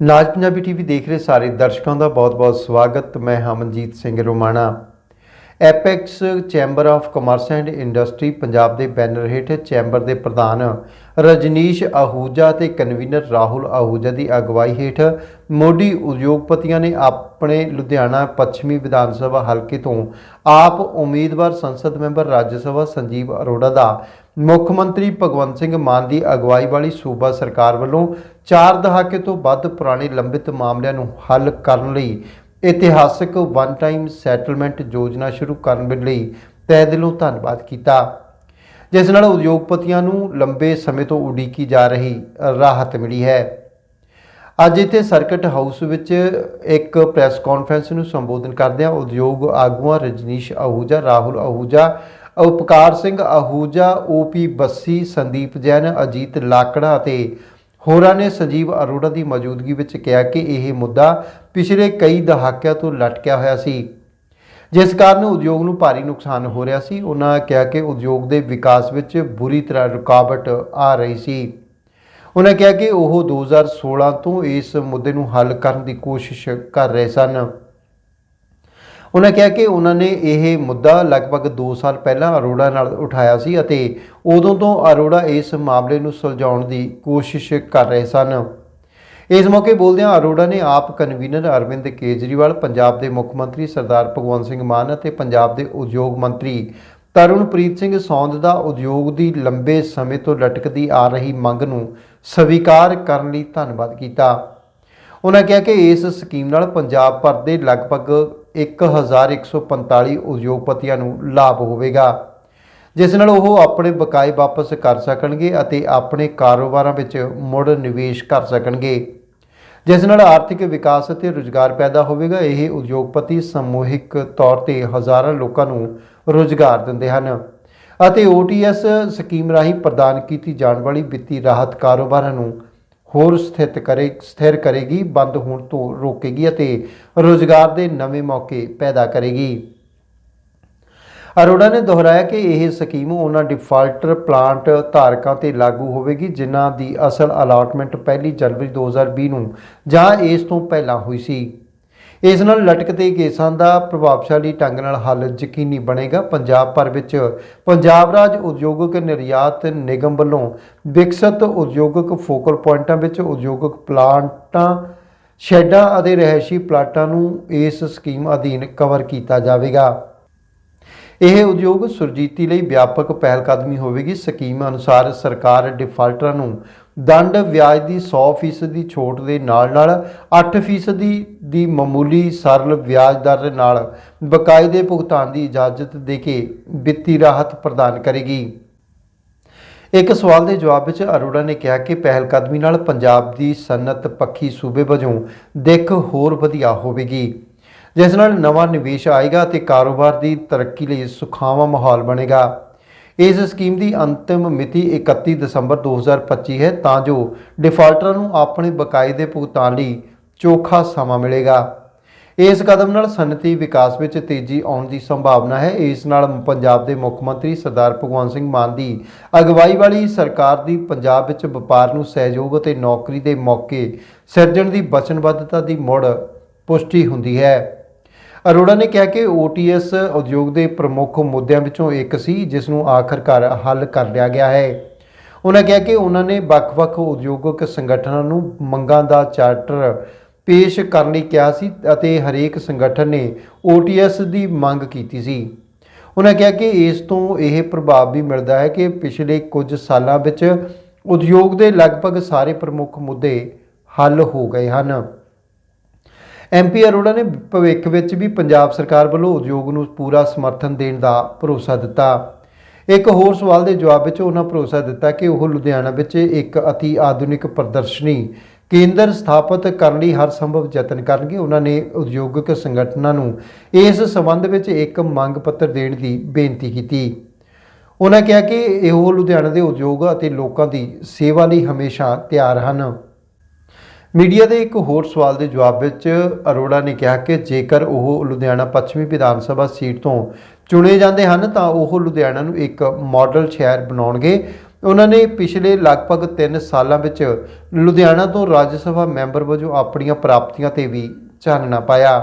ਨਾਜ Punjabi TV ਦੇਖ ਰਹੇ ਸਾਰੇ ਦਰਸ਼ਕਾਂ ਦਾ ਬਹੁਤ-ਬਹੁਤ ਸਵਾਗਤ। ਮੈਂ Hamanjit Singh Romana. Apex chamber of commerce and industry Punjab ਦੇ ਬੈਨਰ ਹੇਠ ਚੈਂਬਰ ਦੇ ਪ੍ਰਧਾਨ ਰਜਨੀਸ਼ ਆਹੂਜਾ ਤੇ ਕਨਵੀਨਰ ਰਾਹੁਲ ਆਹੂਜਾ ਦੀ ਅਗਵਾਈ ਹੇਠ ਮੋਢੀ ਉਦਯੋਗਪਤੀਆਂ ਨੇ ਆਪਣੇ ਲੁਧਿਆਣਾ ਪੱਛਮੀ ਵਿਧਾਨ ਸਭਾ ਹਲਕੇ ਤੋਂ ਆਪ ਉਮੀਦਵਾਰ ਸੰਸਦ ਮੈਂਬਰ ਰਾਜ ਸਭਾ ਸੰਜੀਵ ਅਰੋੜਾ ਦਾ ਮੁੱਖ ਮੰਤਰੀ ਭਗਵੰਤ ਸਿੰਘ ਮਾਨ ਦੀ ਅਗਵਾਈ ਵਾਲੀ ਸੂਬਾ ਸਰਕਾਰ ਵੱਲੋਂ ਚਾਰ ਦਹਾਕੇ ਤੋਂ ਵੱਧ ਪੁਰਾਣੇ ਲੰਬਿਤ ਮਾਮਲਿਆਂ ਨੂੰ ਹੱਲ ਕਰਨ ਲਈ ਇਤਿਹਾਸਕ ਵਨ ਟਾਈਮ ਸੈਟਲਮੈਂਟ ਯੋਜਨਾ ਸ਼ੁਰੂ ਕਰਨ ਲਈ ਤਹਿ ਦਿਲੋਂ ਧੰਨਵਾਦ ਕੀਤਾ, ਜਿਸ ਨਾਲ ਉਦਯੋਗਪਤੀਆਂ ਨੂੰ ਲੰਬੇ ਸਮੇਂ ਤੋਂ ਉਡੀਕੀ ਜਾ ਰਹੀ ਰਾਹਤ ਮਿਲੀ ਹੈ। ਅੱਜ ਇੱਥੇ ਸਰਕਟ ਹਾਊਸ ਵਿੱਚ ਇੱਕ ਪ੍ਰੈਸ ਕਾਨਫਰੰਸ ਨੂੰ ਸੰਬੋਧਨ ਕਰਦਿਆਂ ਉਦਯੋਗ ਆਗੂਆਂ ਰਜਨੀਸ਼ ਆਹੂਜਾ, ਰਾਹੁਲ ਆਹੂਜਾ ਉਪਕਾਰ ਸਿੰਘ ਆਹੂਜਾ ਓਪੀ ਬੱਸੀ, ਸੰਦੀਪ ਜੈਨ, ਅਜੀਤ ਲਾਕੜਾ ਅਤੇ ਹੋਰਾਂ ਨੇ ਸੰਜੀਵ ਅਰੋੜਾ ਦੀ ਮੌਜੂਦਗੀ ਵਿੱਚ ਕਿਹਾ ਕਿ ਇਹ ਮੁੱਦਾ ਪਿਛਲੇ ਕਈ ਦਹਾਕਿਆਂ ਤੋਂ ਲਟਕਿਆ ਹੋਇਆ ਸੀ। ਜਿਸ ਕਾਰਨ ਉਦਯੋਗ ਨੂੰ ਭਾਰੀ ਨੁਕਸਾਨ ਹੋ ਰਿਹਾ ਸੀ ਉਹਨਾਂ ਕਿਹਾ ਕਿ ਉਦਯੋਗ ਦੇ ਵਿਕਾਸ ਵਿੱਚ ਬੁਰੀ ਤਰ੍ਹਾਂ ਰੁਕਾਵਟ ਆ ਰਹੀ ਸੀ। ਉਹਨਾਂ ਕਿਹਾ ਕਿ ਉਹ 2016 ਤੋਂ ਇਸ ਮੁੱਦੇ ਨੂੰ ਹੱਲ ਕਰਨ ਦੀ ਕੋਸ਼ਿਸ਼ ਕਰ ਰਹੇ ਸਨ। ਉਹਨਾਂ ਕਿਹਾ ਕਿ ਉਹਨਾਂ ਨੇ ਇਹ ਮੁੱਦਾ ਲਗਭਗ 2 ਸਾਲ ਪਹਿਲਾਂ ਅਰੋੜਾ ਨਾਲ ਉਠਾਇਆ ਸੀ ਅਤੇ ਉਦੋਂ ਤੋਂ ਅਰੋੜਾ ਇਸ ਮਾਮਲੇ ਨੂੰ ਸੁਲਝਾਉਣ ਦੀ ਕੋਸ਼ਿਸ਼ ਕਰ ਰਹੇ ਸਨ। ਇਸ ਮੌਕੇ ਬੋਲਦਿਆਂ ਅਰੋੜਾ ਨੇ ਆਪ ਕਨਵੀਨਰ ਅਰਵਿੰਦ ਕੇਜਰੀਵਾਲ, ਪੰਜਾਬ ਦੇ ਮੁੱਖ ਮੰਤਰੀ ਸਰਦਾਰ ਭਗਵੰਤ ਸਿੰਘ ਮਾਨ ਅਤੇ ਪੰਜਾਬ ਦੇ ਉਦਯੋਗ ਮੰਤਰੀ ਤਰੁਣਪ੍ਰੀਤ ਸਿੰਘ ਸੌਂਦ ਦਾ ਉਦਯੋਗ ਦੀ ਲੰਬੇ ਸਮੇਂ ਤੋਂ ਲਟਕਦੀ ਆ ਰਹੀ ਮੰਗ ਨੂੰ ਸਵੀਕਾਰ ਕਰਨ ਲਈ ਧੰਨਵਾਦ ਕੀਤਾ। ਉਹਨਾਂ ਕਿਹਾ ਕਿ ਇਸ ਸਕੀਮ ਨਾਲ ਪੰਜਾਬ ਭਰ ਦੇ ਲਗਭਗ 1145 ਉਦਯੋਗਪਤੀਆਂ ਨੂੰ ਲਾਭ ਹੋਵੇਗਾ, ਜਿਸ ਨਾਲ ਉਹ ਆਪਣੇ ਬਕਾਏ ਵਾਪਸ ਕਰ ਸਕਣਗੇ ਅਤੇ ਆਪਣੇ ਕਾਰੋਬਾਰਾਂ ਵਿੱਚ ਮੁੜ ਨਿਵੇਸ਼ ਕਰ ਸਕਣਗੇ। ਜਿਸ ਨਾਲ ਆਰਥਿਕ ਵਿਕਾਸ ਅਤੇ ਰੁਜ਼ਗਾਰ ਪੈਦਾ ਹੋਵੇਗਾ, ਇਹ ਉਦਯੋਗਪਤੀ ਸਮੂਹਿਕ ਤੌਰ ਤੇ ਹਜ਼ਾਰਾਂ ਲੋਕਾਂ ਨੂੰ ਰੁਜ਼ਗਾਰ ਦਿੰਦੇ ਹਨ ਅਤੇ OTS ਸਕੀਮ ਰਾਹੀਂ ਪ੍ਰਦਾਨ ਕੀਤੀ ਜਾਣ ਵਾਲੀ ਵਿੱਤੀ ਰਾਹਤ ਕਾਰੋਬਾਰਾਂ ਨੂੰ ਹੋਰ ਸਥਿਤ ਕਰੇ, ਸਥਿਰ ਕਰੇਗੀ, ਬੰਦ ਹੋਣ ਤੋਂ ਰੋਕੇਗੀ ਅਤੇ ਰੋਜ਼ਗਾਰ ਦੇ ਨਵੇਂ ਮੌਕੇ ਪੈਦਾ ਕਰੇਗੀ। ਅਰੋੜਾ ਨੇ ਦੁਹਰਾਇਆ ਕਿ ਇਹ ਸਕੀਮ ਉਹਨਾਂ ਡਿਫਾਲਟਰ ਪਲਾਂਟ ਧਾਰਕਾਂ ਤੇ ਲਾਗੂ ਹੋਵੇਗੀ, ਜਿਨ੍ਹਾਂ ਦੀ ਅਸਲ ਅਲਾਟਮੈਂਟ ਪਹਿਲੀ ਜਨਵਰੀ 2020 ਨੂੰ ਜਾਂ ਇਸ ਤੋਂ ਪਹਿਲਾਂ ਹੋਈ ਸੀ। ਇਸ ਨਾਲ ਲਟਕਦੇ ਕੇਸਾਂ ਦਾ ਪ੍ਰਭਾਵਸ਼ਾਲੀ ਢੰਗ ਨਾਲ ਹੱਲ ਯਕੀਨੀ ਬਣੇਗਾ। ਪੰਜਾਬ ਭਰ ਵਿੱਚ ਪੰਜਾਬ ਰਾਜ ਉਦਯੋਗਿਕ ਨਿਰਯਾਤ ਨਿਗਮ ਵੱਲੋਂ ਵਿਕਸਿਤ ਉਦਯੋਗਿਕ ਫੋਕਲ ਪੁਆਇੰਟਾਂ ਵਿੱਚ ਉਦਯੋਗਿਕ ਪਲਾਂਟਾਂ, ਸ਼ੈੱਡਾਂ ਅਤੇ ਰਹਿائشੀ ਪਲਾਟਾਂ ਨੂੰ ਇਸ ਸਕੀਮ ਅਧੀਨ ਕਵਰ ਕੀਤਾ ਜਾਵੇਗਾ। ਇਹ ਉਦਯੋਗ ਸੁਰਜੀਤੀ ਲਈ ਵਿਆਪਕ ਪਹਿਲ ਕਦਮੀ ਹੋਵੇਗੀ। ਸਕੀਮ ਅਨੁਸਾਰ ਸਰਕਾਰ ਡਿਫਾਲਟਰਾਂ ਨੂੰ ਦੰਡ ਵਿਆਜ ਦੀ 100% ਦੀ ਛੋਟ ਦੇ ਨਾਲ-ਨਾਲ 8% ਦੀ ਮਾਮੂਲੀ ਸਰਲ ਵਿਆਜ ਦਰ ਦੇ ਨਾਲ ਬਕਾਇਦੇ ਭੁਗਤਾਨ ਦੀ ਇਜਾਜ਼ਤ ਦੇ ਕੇ ਵਿੱਤੀ ਰਾਹਤ ਪ੍ਰਦਾਨ ਕਰੇਗੀ। ਇੱਕ ਸਵਾਲ ਦੇ ਜਵਾਬ ਵਿੱਚ ਅਰੋੜਾ ਨੇ ਕਿਹਾ ਕਿ ਪਹਿਲ ਕਦਮੀ ਨਾਲ ਪੰਜਾਬ ਦੀ ਸਨਅਤ ਪੱਖੀ ਸੂਬੇ ਵਜੋਂ ਦਿੱਖ ਹੋਰ ਵਧੀਆ ਹੋਵੇਗੀ। ਜਿਸ ਨਾਲ ਨਵਾਂ ਨਿਵੇਸ਼ ਆਏਗਾ ਅਤੇ ਕਾਰੋਬਾਰ ਦੀ ਤਰੱਕੀ ਲਈ ਸੁਖਾਵਾਂ ਮਾਹੌਲ ਬਣੇਗਾ। ਇਸ ਸਕੀਮ ਦੀ ਅੰਤਿਮ ਮਿਤੀ 31 ਦਸੰਬਰ 2025 ਹੈ, ਤਾਂ ਜੋ ਡਿਫਾਲਟਰਾਂ ਨੂੰ ਆਪਣੇ ਬਕਾਏ ਦੇ ਭੁਗਤਾਨ ਲਈ ਚੋਖਾ ਸਮਾਂ ਮਿਲੇਗਾ। ਇਸ ਕਦਮ ਨਾਲ ਸਨਅਤੀ ਵਿਕਾਸ ਵਿੱਚ ਤੇਜ਼ੀ ਆਉਣ ਦੀ ਸੰਭਾਵਨਾ ਹੈ। ਇਸ ਨਾਲ ਪੰਜਾਬ ਦੇ ਮੁੱਖ ਮੰਤਰੀ ਸਰਦਾਰ ਭਗਵੰਤ ਸਿੰਘ ਮਾਨ ਦੀ ਅਗਵਾਈ ਵਾਲੀ ਸਰਕਾਰ ਦੀ ਪੰਜਾਬ ਵਿੱਚ ਵਪਾਰ ਨੂੰ ਸਹਿਯੋਗ ਅਤੇ ਨੌਕਰੀ ਦੇ ਮੌਕੇ ਸਿਰਜਣ ਦੀ ਵਚਨਬੱਧਤਾ ਦੀ ਮੁੜ ਪੁਸ਼ਟੀ ਹੁੰਦੀ ਹੈ। ਅਰੋੜਾ ਨੇ ਕਿਹਾ ਕਿ OTS ਉਦਯੋਗ ਦੇ ਪ੍ਰਮੁੱਖ ਮੁੱਦਿਆਂ ਵਿੱਚੋਂ ਇੱਕ ਸੀ, ਜਿਸ ਨੂੰ ਆਖਰਕਾਰ ਹੱਲ ਕਰ ਲਿਆ ਗਿਆ ਹੈ। ਉਹਨਾਂ ਕਿਹਾ ਕਿ ਉਹਨਾਂ ਨੇ ਵੱਖ-ਵੱਖ ਉਦਯੋਗਿਕ ਸੰਗਠਨਾਂ ਨੂੰ ਮੰਗਾਂ ਦਾ ਚਾਰਟਰ ਪੇਸ਼ ਕਰਨ ਲਈ ਕਿਹਾ ਸੀ ਅਤੇ ਹਰੇਕ ਸੰਗਠਨ ਨੇ OTS ਦੀ ਮੰਗ ਕੀਤੀ ਸੀ। ਉਹਨਾਂ ਕਿਹਾ ਕਿ ਇਸ ਤੋਂ ਇਹ ਪ੍ਰਭਾਵ ਵੀ ਮਿਲਦਾ ਹੈ ਕਿ ਪਿਛਲੇ ਕੁਝ ਸਾਲਾਂ ਵਿੱਚ ਉਦਯੋਗ ਦੇ ਲਗਭਗ ਸਾਰੇ ਪ੍ਰਮੁੱਖ ਮੁੱਦੇ ਹੱਲ ਹੋ ਗਏ ਹਨ। ਐਮਪੀ ਅਰੋੜਾ ਨੇ ਭਵਿੱਖ ਵਿੱਚ ਵੀ ਪੰਜਾਬ ਸਰਕਾਰ ਵੱਲੋਂ ਉਦਯੋਗ ਨੂੰ ਪੂਰਾ ਸਮਰਥਨ ਦੇਣ ਦਾ ਭਰੋਸਾ ਦਿੱਤਾ। ਇੱਕ ਹੋਰ ਸਵਾਲ ਦੇ ਜਵਾਬ ਵਿੱਚ ਉਹਨਾਂ ਭਰੋਸਾ ਦਿੱਤਾ ਕਿ ਉਹ ਲੁਧਿਆਣਾ ਵਿੱਚ ਇੱਕ ਅਤੀ ਆਧੁਨਿਕ ਪ੍ਰਦਰਸ਼ਨੀ ਕੇਂਦਰ ਸਥਾਪਿਤ ਕਰਨ ਲਈ ਹਰ ਸੰਭਵ ਯਤਨ ਕਰਨਗੇ। ਉਹਨਾਂ ਨੇ ਉਦਯੋਗਿਕ ਸੰਗਠਨਾਂ ਨੂੰ ਇਸ ਸੰਬੰਧ ਵਿੱਚ ਇੱਕ ਮੰਗ ਪੱਤਰ ਦੇਣ ਦੀ ਬੇਨਤੀ ਕੀਤੀ। ਉਹਨਾਂ ਕਿਹਾ ਕਿ ਇਹੋ ਲੁਧਿਆਣਾ ਦੇ ਉਦਯੋਗ ਅਤੇ ਲੋਕਾਂ ਦੀ ਸੇਵਾ ਲਈ ਹਮੇਸ਼ਾ ਤਿਆਰ ਹਨ। ਮੀਡੀਆ ਦੇ ਇੱਕ ਹੋਰ ਸਵਾਲ ਦੇ ਜਵਾਬ ਵਿੱਚ ਅਰੋੜਾ ਨੇ ਕਿਹਾ ਕਿ ਜੇਕਰ ਉਹ ਲੁਧਿਆਣਾ ਪੱਛਮੀ ਵਿਧਾਨ ਸਭਾ ਸੀਟ ਤੋਂ ਚੁਣੇ ਜਾਂਦੇ ਹਨ, ਤਾਂ ਉਹ ਲੁਧਿਆਣਾ ਨੂੰ ਇੱਕ ਮਾਡਲ ਸ਼ਹਿਰ ਬਣਾਉਣਗੇ। ਉਹਨਾਂ ਨੇ ਪਿਛਲੇ ਲਗਭਗ 3 ਸਾਲਾਂ ਵਿੱਚ ਲੁਧਿਆਣਾ ਤੋਂ ਰਾਜ ਸਭਾ ਮੈਂਬਰ ਵਜੋਂ ਆਪਣੀਆਂ ਪ੍ਰਾਪਤੀਆਂ ਤੇ ਵੀ ਚਾਨਣਾ ਪਾਇਆ।